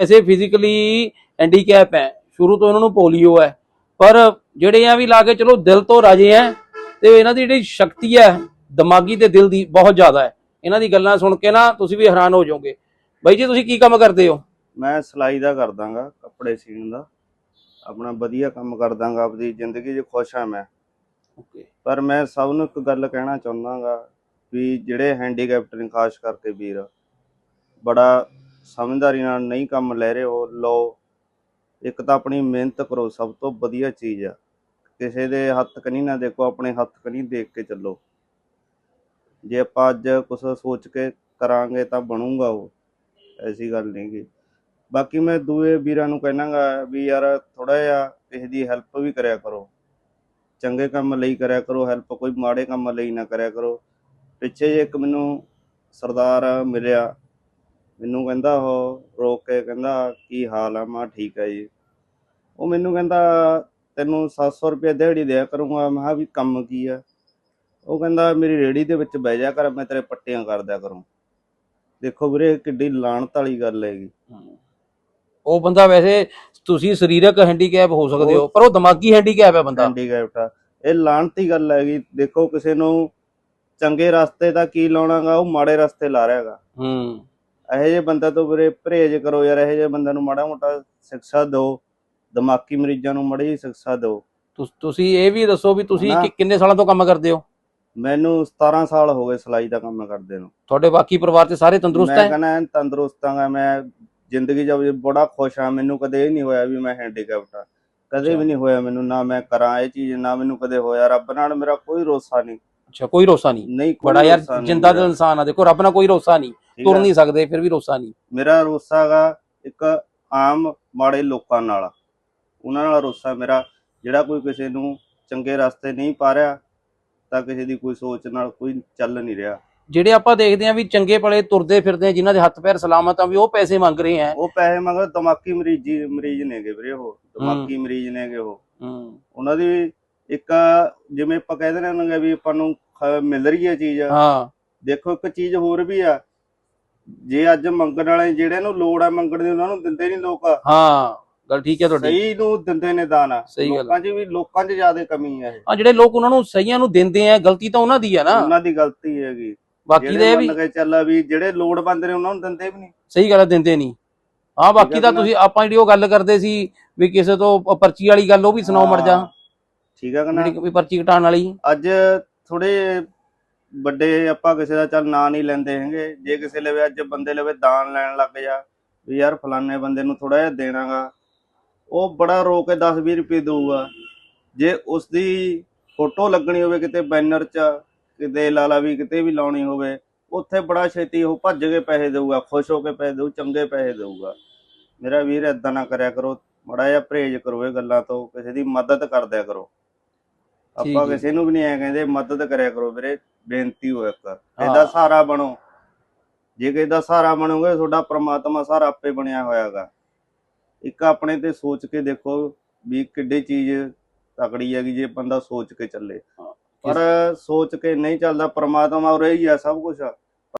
ਐਸੇ physically handicap ਹੈ। ਸ਼ੁਰੂ ਤੋਂ ਇਹਨਾਂ ਨੂੰ ਪੋਲੀਓ ਹੈ। ਪਰ ਜਿਹੜੇ ਆ ਵੀ ਲਾ ਕੇ ਚਲੋ ਦਿਲ ਤੋਂ ਰਾਜੇ ਹੈ ਤੇ ਇਹਨਾਂ ਦੀ ਜਿਹੜੀ ਸ਼ਕਤੀ ਹੈ ਦਿਮਾਗੀ ਤੇ ਦਿਲ ਦੀ ਬਹੁਤ ਜ਼ਿਆਦਾ ਹੈ। ਇਹਨਾਂ ਦੀ ਗੱਲਾਂ ਸੁਣ ਕੇ ਨਾ ਤੁਸੀਂ ਵੀ ਹੈਰਾਨ ਹੋ ਜਾਓਗੇ। ਬਾਈ ਜੀ ਤੁਸੀਂ ਕੀ ਕੰਮ ਕਰਦੇ ਹੋ? ਮੈਂ ਸਿਲਾਈ ਦਾ ਕਰਦਾਗਾ ਕੱਪੜੇ ਸੀਣ ਦਾ। ਆਪਣਾ ਵਧੀਆ ਕੰਮ ਕਰਦਾਗਾ ਆਪਦੀ ਜ਼ਿੰਦਗੀ 'ਚ ਖੁਸ਼ ਹਾਂ ਮੈਂ। ਓਕੇ। ਪਰ ਮੈਂ ਸਭ ਨੂੰ ਇੱਕ ਗੱਲ ਕਹਿਣਾ ਚਾਹੁੰਦਾਗਾ ਵੀ ਜਿਹੜੇ ਹੈਂਡੀਕੈਪਟ ਨੇ ਖਾਸ ਕਰਕੇ ਵੀਰ ਬੜਾ ਸਮਝਦਾਰੀ ਨਾਲ ਨਹੀਂ ਕੰਮ ਲੈ ਰਹੇ ਹੋ ਲਓ। ਇੱਕ ਤਾਂ ਆਪਣੀ ਮਿਹਨਤ ਕਰੋ, ਸਭ ਤੋਂ ਵਧੀਆ ਚੀਜ਼ ਆ। ਕਿਸੇ ਦੇ ਹੱਥ ਕਨੀ ਨਾ ਦੇਖੋ, ਆਪਣੇ ਹੱਥ ਕਨੀ ਦੇਖ ਕੇ ਚੱਲੋ। ਜੇ ਆਪਾਂ ਅੱਜ ਕੁਝ ਸੋਚ ਕੇ ਕਰਾਂਗੇ ਤਾਂ ਬਣੂਗਾ ਉਹ, ਐਸੀ ਗੱਲ ਨਹੀਂ ਗੀ। ਬਾਕੀ ਮੈਂ ਦੂਏ ਵੀਰਾਂ ਨੂੰ ਕਹਿਣਾਗਾ ਵੀ ਯਾਰ ਥੋੜਾ ਜਿਹਾ ਕਿਸੇ ਦੀ ਹੈਲਪ ਵੀ ਕਰਿਆ ਕਰੋ। ਚੰਗੇ ਕੰਮ ਲਈ ਕਰਿਆ ਕਰੋ, ਹੈਲਪ ਕੋਈ ਮਾੜੇ ਕੰਮ ਲਈ ਨਾ ਕਰਿਆ ਕਰੋ। ਪਿੱਛੇ ਜੇ ਇੱਕ ਮੈਨੂੰ ਸਰਦਾਰ ਮਿਲਿਆ ਮੈਨੂੰ ਕਹਿੰਦਾ ਉਹ ਰੋਕ ਕੇ ਕਹਿੰਦਾ ਕੀ ਹਾਲ ਆ? ਮੈਂ ਠੀਕ ਹੈ ਜੀ। ਉਹ ਮੈਨੂੰ ਕਹਿੰਦਾ ਤੈਨੂੰ 700 ਰੁਪਏ ਦਿਹਾੜੀ ਦਿਆ ਕਰੂੰਗਾ। ਮੈਂ ਕਿਹਾ ਵੀ ਕੰਮ ਕੀ ਆ? ਉਹ ਕਹਿੰਦਾ ਮੇਰੀ ਰੇੜੀ ਦੇ ਵਿੱਚ ਬਹਿ ਜਾ ਕਰ ਮੈਂ ਤੇਰੇ ਪੱਟੀਆਂ ਕਰ ਦਿਆ ਕਰੂੰ। ਦੇਖੋ ਵੀਰੇ ਕਿੱਡੀ ਲਾਣਤ ਵਾਲੀ ਗੱਲ ਹੈਗੀ। ਉਹ ਬੰਦਾ ਵੈਸੇ ਤੁਸੀਂ ਸਰੀਰਕ ਹੈਂਡੀਕੈਪ ਹੋ ਸਕਦੇ ਹੋ ਪਰ ਉਹ ਦਿਮਾਗੀ ਹੈਂਡੀਕੈਪ ਹੈ ਬੰਦਾ। ਹੈਂਡੀਕੈਪਟ ਆ। ਇਹ ਲਾਣਤੀ ਗੱਲ ਹੈਗੀ। ਦੇਖੋ ਕਿਸੇ ਨੂੰ ਚੰਗੇ ਰਸਤੇ ਦਾ ਕੀ ਲਾਉਣਾਗਾ ਉਹ ਮਾੜੇ ਰਸਤੇ ਲਾ ਰਿਹਾਗਾ ਹੂੰ। ਇਹੋ ਜਿਹੇ ਬੰਦੇ ਤੋਂ ਵੀਰੇ ਪਰਹੇਜ਼ ਕਰੋ ਯਾਰ ਇਹੋ ਜਿਹੇ ਬੰਦਿਆਂ ਨੂੰ ਮਾੜਾ ਮੋਟਾ ਸਿੱਖਿਆ ਦਿਓ ਦਿਮਾਗੀ ਮਰੀਜ਼ਾਂ ਨੂੰ ਮਾੜੀ ਸਿੱਖਿਆ ਦਿਓ। ਤੁਸ- ਤੁਸੀਂ ਇਹ ਵੀ ਦੱਸੋ ਵੀ ਤੁਸੀਂ? ਕਿ- ਕਿੰਨੇ ਸਾਲਾਂ ਤੋਂ ਕੰਮ ਕਰਦੇ ਹੋ? ਮੈਨੂੰ 17 ਸਾਲ ਹੋ ਗਏ ਸਿਲਾਈ ਦਾ ਕੰਮ ਕਰਦੇ ਨੂੰ। ਤੁਹਾਡੇ ਬਾਕੀ ਪਰਿਵਾਰ 'ਚ ਸਾਰੇ ਤੰਦਰੁਸਤ ਮੈਂ ਹੈ? ਕਹਿੰਦਾ ਐਨ ਤੰਦਰੁਸਤ ਹਾਂ ਮੈਂ ਜ਼ਿੰਦਗੀ 'ਚ ਬੜਾ ਖੁਸ਼ ਹਾਂ ਮੈਨੂੰ ਕਦੇ ਇਹ ਨਹੀਂ ਹੋਇਆ ਵੀ ਮੈਂ ਹੈਂਡੀਕੈਪਟ ਆ ਕਦੇ ਅੱਛਾ। ਵੀ ਨਹੀਂ ਹੋਇਆ ਮੈਨੂੰ ਨਾ ਮੈਂ ਕਰਾਂ ਇਹ ਚੀਜ਼ ਨਾ ਮੈਨੂੰ ਕਦੇ ਹੋਇਆ। ਰੱਬ ਨਾਲ ਮੇਰਾ ਕੋਈ ਰੋਸਾ ਨਹੀਂ ਅੱਛਾ ਕੋਈ ਰੋਸਾ ਨਹੀਂ ਨਹੀਂ ਕੋਈ ਬੜਾ ਯਾਰ ਰੋਸਾ ਨਹੀਂ ਜਿੰਦਾ ਦਾ ਮੇਰਾ, ਇਨਸਾਨ ਆ ਦੇਖੋ ਰੱਬ ਨਾਲ ਕੋਈ ਰੋਸਾ ਨਹੀਂ ਤੁਰ? ਨਹੀਂ ਸਕਦੇ ਫਿਰ ਵੀ ਰੋਸਾ ਨਹੀਂ। ਮੇਰਾ ਰੋਸਾ ਹੈਗਾ ਇੱਕ ਆਮ ਮਾੜੇ ਲੋਕਾਂ ਨਾਲ। ਉਹਨਾਂ ਨਾਲ ਰੋਸਾ ਮੇਰਾ। ਜਿਹੜਾ ਕੋਈ ਕਿਸੇ ਨੂੰ ਚੰਗੇ ਰਸਤੇ ਨਹੀਂ ਪਾ ਰਿਹਾ ਤਾਂ ਕਿਸੇ ਦੀ ਕੋਈ ਸੋਚ ਨਾਲ ਕੋਈ ਚੱਲ ਨਹੀਂ ਰਿਹਾ। ਜਿਹੜੇ ਆਪਾਂ ਦੇਖਦੇ ਆਂ ਵੀ ਚੰਗੇ ਭਲੇ ਤੁਰਦੇ ਫਿਰਦੇ ਆ ਜਿਨ੍ਹਾਂ ਦੇ ਹੱਥ ਪੈਰ ਸਲਾਮਤ ਆ ਵੀ ਉਹ ਪੈਸੇ ਮੰਗ ਰਹੇ ਆ। ਉਹ ਪੈਸੇ ਮੰਗਦੇ ਦਿਮਾਗੀ ਮਰੀਜ਼ੀ ਮਰੀਜ਼ ਨੇਗੇ ਵੀਰੇ ਉਹ। ਦਿਮਾਗੀ ਮਰੀਜ਼ ਨੇਗੇ ਉਹ। ਹੂੰ। ਉਹਨਾਂ ਦੀ ਇੱਕ ਜਿਵੇਂ ਆਪਾਂ ਕਹਿੰਦੇ ਨੇ ਨਾ ਵੀ ਆਪਾਂ ਨੂੰ ਮਿਲ ਰਹੀ ਹੈ ਚੀਜ਼। ਹਾਂ। ਦੇਖੋ ਇੱਕ ਚੀਜ਼ ਹੋਰ ਵੀ ਆ ਜੇ ਅੱਜ ਮੰਗਣ ਵਾਲੇ ਜਿਹੜੇ ਨੂੰ ਲੋੜ ਆ ਮੰਗਣ ਦੀ ਉਹਨਾਂ ਨੂੰ ਦਿੰਦੇ ਨਹੀਂ ਲੋਕ। ਹਾਂ ਗੱਲ ਠੀਕ ਹੈ ਤੁਹਾਡੀ। ਸਹੀ ਨੂੰ ਦਿੰਦੇ ਨੇ ਦਾਣਾ ਸਹੀ ਗੱਲ ਆ। ਲੋਕਾਂ 'ਚ ਵੀ ਲੋਕਾਂ 'ਚ ਜ਼ਿਆਦਾ ਕਮੀ ਹੈ ਇਹ। ਆ ਜਿਹੜੇ ਲੋਕ ਉਹਨਾਂ ਨੂੰ ਸਹੀਆਂ ਨੂੰ ਦਿੰਦੇ ਆ ਗਲਤੀ ਤਾਂ ਉਹਨਾਂ ਦੀ ਆ ਨਾ। ਉਹਨਾਂ ਦੀ ਗਲਤੀ ਹੈਗੀ। ਬਾਕੀ ਦੇ ਵੀ ਮੰਨ ਚੱਲ ਵੀ ਜਿਹੜੇ ਲੋੜਵੰਦ ਨੇ ਉਹਨਾਂ ਨੂੰ ਦਿੰਦੇ ਵੀ ਨਹੀਂ। ਸਹੀ ਗੱਲ ਆ, ਦਿੰਦੇ ਨਹੀਂ। ਹਾਂ ਬਾਕੀ ਤਾਂ? ਤੁਸੀਂ ਆਪਾਂ ਜਿਹੜੀ ਉਹ ਗੱਲ ਕਰਦੇ ਸੀ ਵੀ ਕਿਸੇ ਤੋਂ ਪਰਚੀ ਵਾਲੀ ਗੱਲ ਉਹ ਵੀ ਸੁਣਾਓ ਮਰ ਜਾ। ਠੀਕ ਹੈ ਕਿ ਨਾ? ਕੋਈ ਪਰਚੀ ਕਟਾਉਣ ਵਾਲੀ। ਅੱਜ ਥੋੜੇ ਵੱਡੇ ਆਪਾਂ ਕਿਸੇ ਦਾ ਚੱਲ ਨਾਂ ਨਹੀਂ ਲੈਂਦੇ ਹੈਗੇ। ਜੇ ਕਿਸੇ ਲਵੇ ਅੱਜ ਬੰਦੇ ਲਵੇ ਦਾਨ ਲੈਣ ਲੱਗ ਜਾ, ਵੀ ਯਾਰ ਫਲਾਣੇ ਬੰਦੇ ਨੂੰ ਥੋੜਾ ਜਿਹਾ ਦੇਣਾਗਾ। ਉਹ ਬੜਾ ਰੋ ਕੇ 10 20 ਰੁਪਏ ਦਊਗਾ। ਜੇ ਉਸ ਦੀ ਫੋਟੋ ਲੱਗਣੀ ਹੋਵੇ ਕਿਤੇ ਬੈਨਰ 'ਚ, ਕਿਤੇ ਲਾਲਾ ਵੀ ਕਿਤੇ ਵੀ ਲਾਉਣੀ ਹੋਵੇ, ਉੱਥੇ ਬੜਾ ਛੇਤੀ ਉਹ ਭੱਜ ਕੇ ਪੈਸੇ ਦੇਊਗਾ, ਖੁਸ਼ ਹੋ ਕੇ ਪੈਸੇ ਦੇਊ, ਚੰਗੇ ਪੈਸੇ ਦੇਊਗਾ। ਮੇਰਾ ਵੀਰ ਏਦਾਂ ਨਾ ਕਰਿਆ ਕਰੋ, ਮੜਾ ਜਿਹਾ ਪਰਹੇਜ਼ ਕਰੋ ਇਹ ਗੱਲਾਂ ਤੋਂ, ਕਿਸੇ ਦੀ ਮਦਦ ਕਰਦਿਆ ਕਰੋ। ਆਪਾਂ। ਕਿਸੇ ਨੂੰ ਵੀ ਨਹੀਂ ਐ ਕਹਿੰਦੇ ਮਦਦ ਕਰਿਆ ਕਰੋ ਵੀਰੇ ਬੇਨਤੀ ਹੋ ਇੱਕ ਇਹਦਾ ਸਹਾਰਾ ਬਣੋ। ਜੇ ਕਿਸੇ ਦਾ ਸਹਾਰਾ ਬਣੋਗੇ ਤੁਹਾਡਾ ਪ੍ਰਮਾਤਮਾ ਸਹਾਰਾ ਆਪੇ ਬਣਿਆ ਹੋਇਆਗਾ। ਇੱਕ ਆਪਣੇ ਤੇ ਸੋਚ ਕੇ ਦੇਖੋ ਵੀ ਕਿੱਡੀ ਚੀਜ਼ ਤਕੜੀ ਹੈਗੀ ਜੇ ਬੰਦਾ ਸੋਚ ਕੇ ਚੱਲੇ। ਪਰ ਸੋਚ ਕੇ ਨਹੀਂ ਚੱਲਦਾ ਪ੍ਰਮਾਤਮਾ ਉਰੇ ਹੀ ਆ ਸਭ ਕੁਝ